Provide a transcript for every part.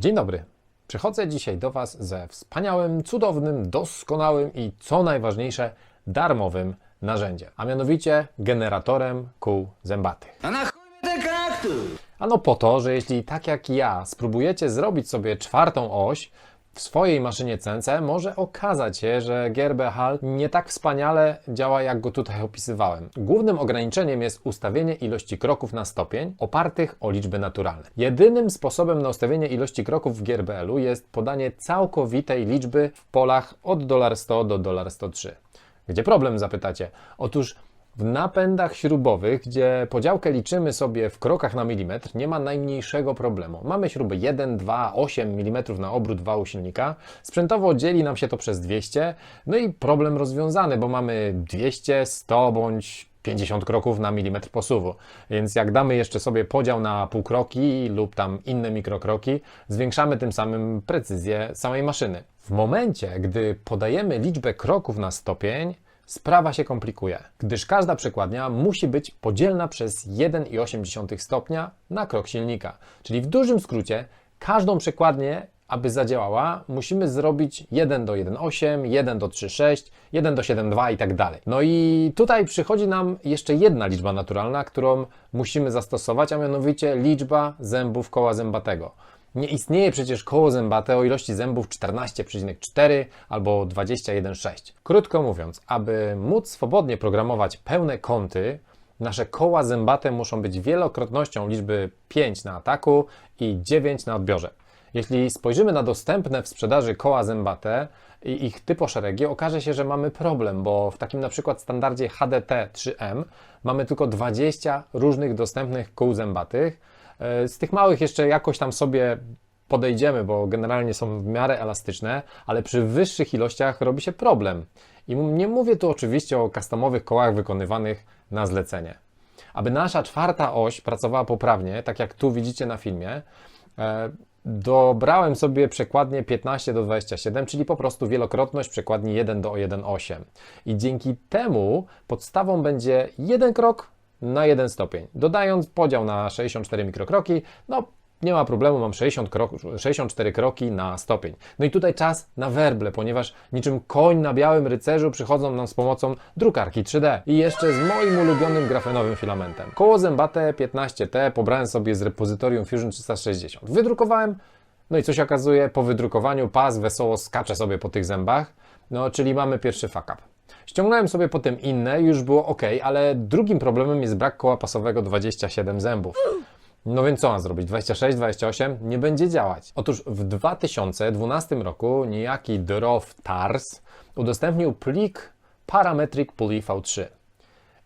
Dzień dobry. Przychodzę dzisiaj do Was ze wspaniałym, cudownym, doskonałym i co najważniejsze, darmowym narzędziem, a mianowicie generatorem kół zębatych. A na chuj ten kaktus? Ano po to, że jeśli tak jak ja spróbujecie zrobić sobie czwartą oś w swojej maszynie CNC, może okazać się, że GRB-HAL nie tak wspaniale działa, jak go tutaj opisywałem. Głównym ograniczeniem jest ustawienie ilości kroków na stopień opartych o liczby naturalne. Jedynym sposobem na ustawienie ilości kroków w GRBL-u jest podanie całkowitej liczby w polach od $100 do $103. Gdzie problem, zapytacie? Otóż w napędach śrubowych, gdzie podziałkę liczymy sobie w krokach na milimetr, nie ma najmniejszego problemu. Mamy śruby 1, 2, 8 mm na obrót wału silnika. Sprzętowo dzieli nam się to przez 200, no i problem rozwiązany, bo mamy 200, 100 bądź 50 kroków na milimetr posuwu. Więc jak damy jeszcze sobie podział na półkroki lub tam inne mikrokroki, zwiększamy tym samym precyzję samej maszyny. W momencie, gdy podajemy liczbę kroków na stopień, sprawa się komplikuje, gdyż każda przekładnia musi być podzielna przez 1,8 stopnia na krok silnika. Czyli w dużym skrócie, każdą przekładnię, aby zadziałała, musimy zrobić 1 do 1,8, 1 do 3,6, 1 do 7,2 i tak dalej. No i tutaj przychodzi nam jeszcze jedna liczba naturalna, którą musimy zastosować, a mianowicie liczba zębów koła zębatego. Nie istnieje przecież koło zębate o ilości zębów 14,4 albo 21,6. Krótko mówiąc, aby móc swobodnie programować pełne kąty, nasze koła zębate muszą być wielokrotnością liczby 5 na ataku i 9 na odbiorze. Jeśli spojrzymy na dostępne w sprzedaży koła zębate i ich typoszeregi, okaże się, że mamy problem, bo w takim na przykład standardzie HDT 3M mamy tylko 20 różnych dostępnych kół zębatych. E, Z tych małych jeszcze jakoś tam sobie podejdziemy, bo generalnie są w miarę elastyczne, ale przy wyższych ilościach robi się problem. I nie mówię tu oczywiście o customowych kołach wykonywanych na zlecenie. Aby nasza czwarta oś pracowała poprawnie, tak jak tu widzicie na filmie, e, dobrałem sobie przekładnię 15 do 27, czyli po prostu wielokrotność przekładni 1 do 1,8. I dzięki temu podstawą będzie jeden krok na jeden stopień. Dodając podział na 64 mikrokroki, no nie ma problemu, mam 60 krok, 64 kroki na stopień. No i tutaj czas na werble, ponieważ niczym koń na białym rycerzu przychodzą nam z pomocą drukarki 3D. I jeszcze z moim ulubionym grafenowym filamentem. Koło zębate 15T pobrałem sobie z repozytorium Fusion 360. Wydrukowałem, no i co się okazuje, po wydrukowaniu pas wesoło skacze sobie po tych zębach, no czyli mamy pierwszy fuck up. Ściągnąłem sobie potem inne, już było ok, ale drugim problemem jest brak koła pasowego 27 zębów. No więc co mam zrobić? 26, 28? Nie będzie działać. Otóż w 2012 roku niejaki Drow Tars udostępnił plik Parametric Pulley V3.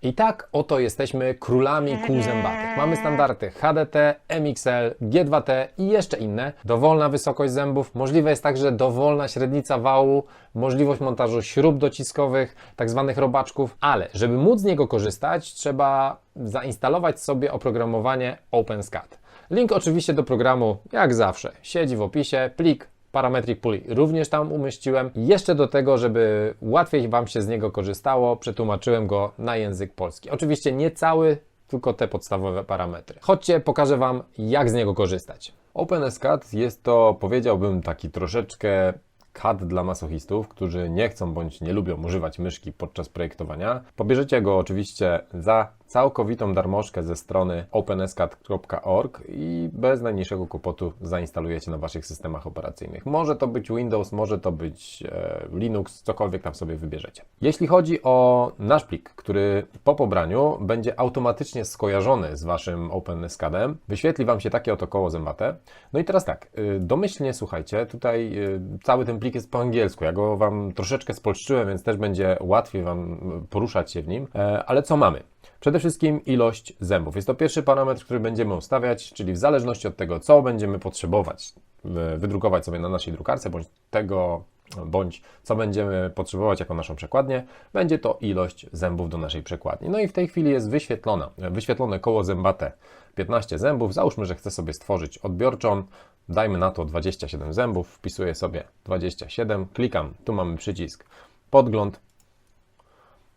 I tak oto jesteśmy królami kół zębatych. Mamy standardy HDT, MXL, G2T i jeszcze inne. Dowolna wysokość zębów, możliwe jest także dowolna średnica wału, możliwość montażu śrub dociskowych, tak zwanych robaczków, ale żeby móc z niego korzystać, trzeba zainstalować sobie oprogramowanie OpenSCAD. Link oczywiście do programu, jak zawsze, siedzi w opisie, plik Parametric Pulley również tam umieściłem. Jeszcze do tego, żeby łatwiej Wam się z niego korzystało, przetłumaczyłem go na język polski. Oczywiście nie cały, tylko te podstawowe parametry. Chodźcie, pokażę Wam, jak z niego korzystać. OpenSCAD jest to, powiedziałbym, taki troszeczkę CAD dla masochistów, którzy nie chcą bądź nie lubią używać myszki podczas projektowania. Pobierzecie go oczywiście za całkowitą darmożkę ze strony openscad.org i bez najmniejszego kłopotu zainstalujecie na Waszych systemach operacyjnych. Może to być Windows, może to być e, Linux, cokolwiek tam sobie wybierzecie. Jeśli chodzi o nasz plik, który po pobraniu będzie automatycznie skojarzony z Waszym OpenSCADem, wyświetli Wam się takie oto koło zębate. No i teraz tak, y, domyślnie słuchajcie, tutaj y, cały ten plik jest po angielsku. Ja go Wam troszeczkę spolszczyłem, więc też będzie łatwiej Wam poruszać się w nim. E, Ale co mamy? Przede wszystkim ilość zębów. Jest to pierwszy parametr, który będziemy ustawiać, czyli w zależności od tego, co będziemy potrzebować y, wydrukować sobie na naszej drukarce, bądź tego, bądź co będziemy potrzebować jako naszą przekładnię, będzie to ilość zębów do naszej przekładni. No i w tej chwili jest wyświetlona, wyświetlone koło zębate 15 zębów. Załóżmy, że chcę sobie stworzyć odbiorczą, dajmy na to 27 zębów, wpisuję sobie 27, klikam, tu mamy przycisk podgląd,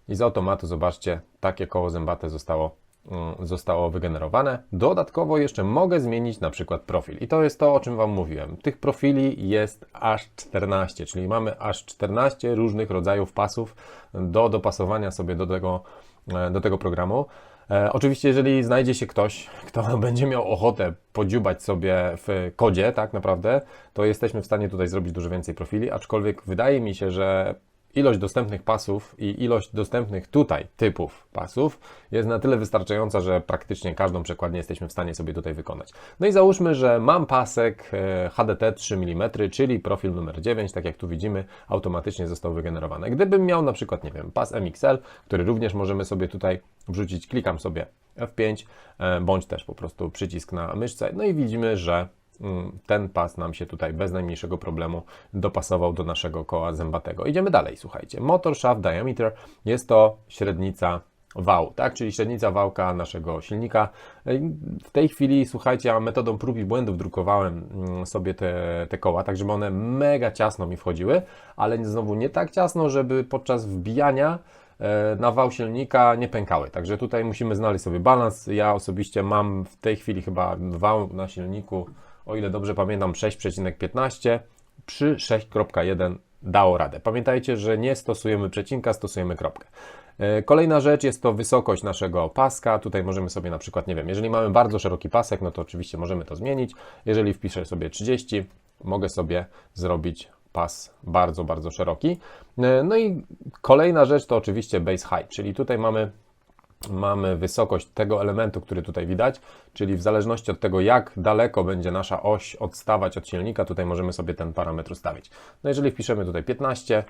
i z automatu, zobaczcie, takie koło zębate zostało mm, zostało wygenerowane. Dodatkowo jeszcze mogę zmienić na przykład profil. I to jest to, o czym Wam mówiłem. Tych profili jest aż 14, czyli mamy aż 14 różnych rodzajów pasów do dopasowania sobie do tego, e, do tego programu. E, oczywiście, jeżeli znajdzie się ktoś, kto będzie miał ochotę podziubać sobie w kodzie, tak naprawdę, to jesteśmy w stanie tutaj zrobić dużo więcej profili, aczkolwiek wydaje mi się, że ilość dostępnych pasów i ilość dostępnych tutaj typów pasów jest na tyle wystarczająca, że praktycznie każdą przekładnię jesteśmy w stanie sobie tutaj wykonać. No i załóżmy, że mam pasek HDT 3 mm, czyli profil numer 9, tak jak tu widzimy, automatycznie został wygenerowany. Gdybym miał na przykład, nie wiem, pas MXL, który również możemy sobie tutaj wrzucić, klikam sobie F5, e, bądź też po prostu przycisk na myszce, no i widzimy, że ten pas nam się tutaj bez najmniejszego problemu dopasował do naszego koła zębatego. Idziemy dalej, słuchajcie. Motor shaft diameter jest to średnica wału, tak? czyli średnica wałka naszego silnika. W tej chwili, słuchajcie, ja metodą prób i błędów drukowałem mm, sobie te, te koła, tak żeby one mega ciasno mi wchodziły, ale znowu nie tak ciasno, żeby podczas wbijania e, na wał silnika nie pękały. Także tutaj musimy znaleźć sobie balans. Ja osobiście mam w tej chwili chyba wał na silniku, o ile dobrze pamiętam, 6,15 przy 6.1 dało radę. Pamiętajcie, że nie stosujemy przecinka, stosujemy kropkę. E, Kolejna rzecz jest to wysokość naszego paska. Tutaj możemy sobie na przykład, nie wiem, jeżeli mamy bardzo szeroki pasek, no to oczywiście możemy to zmienić. Jeżeli wpiszę sobie 30, mogę sobie zrobić pas bardzo, bardzo szeroki. E, No i kolejna rzecz to oczywiście base height, czyli tutaj mamy mamy wysokość tego elementu, który tutaj widać, czyli w zależności od tego, jak daleko będzie nasza oś odstawać od silnika, tutaj możemy sobie ten parametr ustawić. No jeżeli wpiszemy tutaj 15,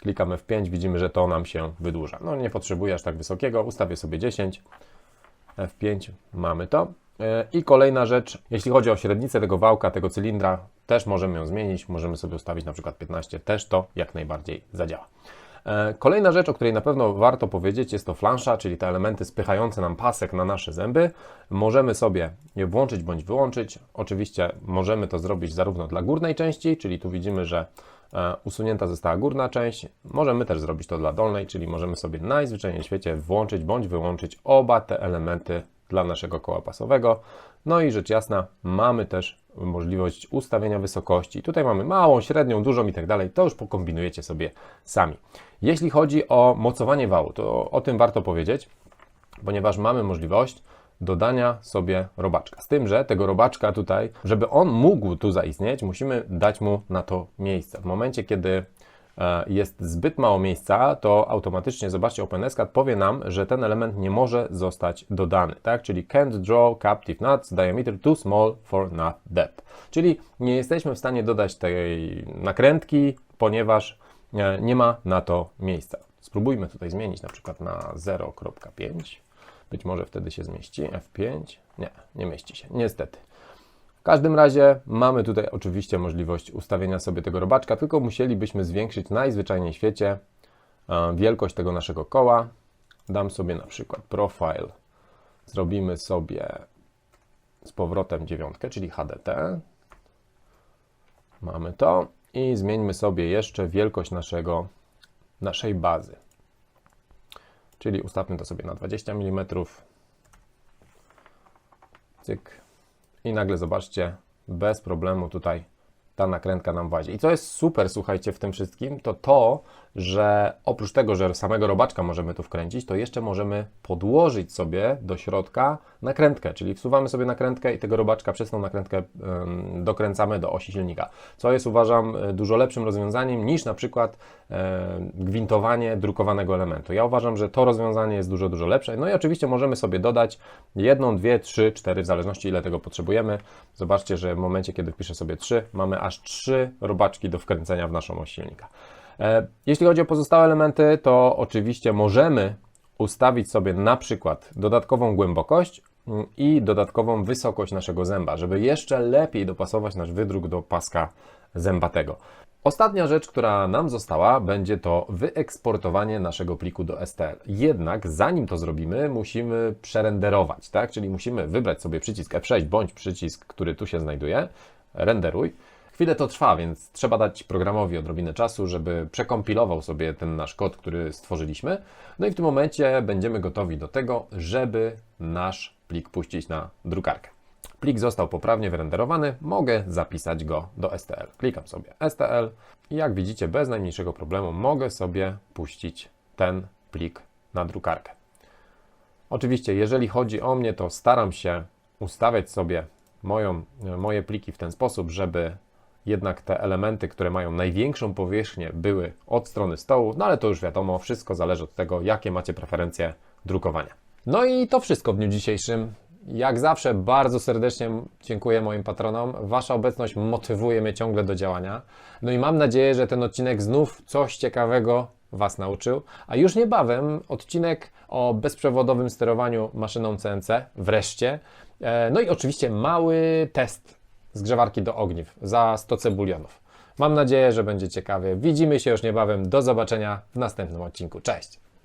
klikamy w 5, widzimy, że to nam się wydłuża. No nie potrzebuję aż tak wysokiego, ustawię sobie 10, F5, mamy to. E, I kolejna rzecz, jeśli chodzi o średnicę tego wałka, tego cylindra, też możemy ją zmienić, możemy sobie ustawić na przykład 15, też to jak najbardziej zadziała. E, Kolejna rzecz, o której na pewno warto powiedzieć, jest to flansza, czyli te elementy spychające nam pasek na nasze zęby. Możemy sobie je włączyć bądź wyłączyć. Oczywiście możemy to zrobić zarówno dla górnej części, czyli tu widzimy, że e, usunięta została górna część. Możemy też zrobić to dla dolnej, czyli możemy sobie najzwyczajniej w świecie włączyć bądź wyłączyć oba te elementy dla naszego koła pasowego. No i rzecz jasna, mamy też możliwość ustawienia wysokości. Tutaj mamy małą, średnią, dużą i tak dalej. To już pokombinujecie sobie sami. Jeśli chodzi o mocowanie wału, to o tym warto powiedzieć, ponieważ mamy możliwość dodania sobie robaczka. Z tym, że tego robaczka tutaj, żeby on mógł tu zaistnieć, musimy dać mu na to miejsce. W momencie, kiedy jest zbyt mało miejsca, to automatycznie, zobaczcie, OpenSCAD powie nam, że ten element nie może zostać dodany, tak? Czyli can't draw captive nuts diameter too small for nut depth. Czyli nie jesteśmy w stanie dodać tej nakrętki, ponieważ e, nie ma na to miejsca. Spróbujmy tutaj zmienić na przykład na 0.5. Być może wtedy się zmieści. F5. Nie, nie mieści się. Niestety. W każdym razie mamy tutaj oczywiście możliwość ustawienia sobie tego robaczka, tylko musielibyśmy zwiększyć najzwyczajniej w świecie e, wielkość tego naszego koła. Dam sobie na przykład profile. Zrobimy sobie z powrotem dziewiątkę, czyli HDT. Mamy to i zmieńmy sobie jeszcze wielkość naszego, naszej bazy. Czyli ustawmy to sobie na 20 mm. Cyk. I nagle zobaczcie, bez problemu tutaj ta nakrętka nam włazi. I co jest super, słuchajcie, w tym wszystkim, to to, że oprócz tego, że samego robaczka możemy tu wkręcić, to jeszcze możemy podłożyć sobie do środka nakrętkę, czyli wsuwamy sobie nakrętkę i tego robaczka przez tą nakrętkę dokręcamy do osi silnika, co jest uważam dużo lepszym rozwiązaniem niż na przykład yy, gwintowanie drukowanego elementu. Ja uważam, że to rozwiązanie jest dużo, dużo lepsze. No i oczywiście możemy sobie dodać jedną, dwie, trzy, cztery, w zależności ile tego potrzebujemy. Zobaczcie, że w momencie, kiedy wpiszę sobie trzy, mamy aż trzy robaczki do wkręcenia w naszą oś silnika. E, Jeśli chodzi o pozostałe elementy, to oczywiście możemy ustawić sobie na przykład dodatkową głębokość mm, i dodatkową wysokość naszego zęba, żeby jeszcze lepiej dopasować nasz wydruk do paska zębatego. Ostatnia rzecz, która nam została, będzie to wyeksportowanie naszego pliku do STL. Jednak zanim to zrobimy, musimy przerenderować, tak? Czyli musimy wybrać sobie przycisk F6 bądź przycisk, który tu się znajduje, renderuj. Chwilę to trwa, więc trzeba dać programowi odrobinę czasu, żeby przekompilował sobie ten nasz kod, który stworzyliśmy. No i w tym momencie będziemy gotowi do tego, żeby nasz plik puścić na drukarkę. Plik został poprawnie wyrenderowany, mogę zapisać go do STL. Klikam sobie STL i jak widzicie, bez najmniejszego problemu mogę sobie puścić ten plik na drukarkę. Oczywiście, jeżeli chodzi o mnie, to staram się ustawiać sobie moją, moje pliki w ten sposób, żeby jednak te elementy, które mają największą powierzchnię, były od strony stołu, no ale to już wiadomo, wszystko zależy od tego, jakie macie preferencje drukowania. No i to wszystko w dniu dzisiejszym. Jak zawsze bardzo serdecznie dziękuję moim patronom. Wasza obecność motywuje mnie ciągle do działania. No i mam nadzieję, że ten odcinek znów coś ciekawego Was nauczył. A już niebawem odcinek o bezprzewodowym sterowaniu maszyną CNC, wreszcie. E, No i oczywiście mały test zgrzewarki do ogniw za 100 cebulionów. Mam nadzieję, że będzie ciekawie. Widzimy się już niebawem. Do zobaczenia w następnym odcinku. Cześć!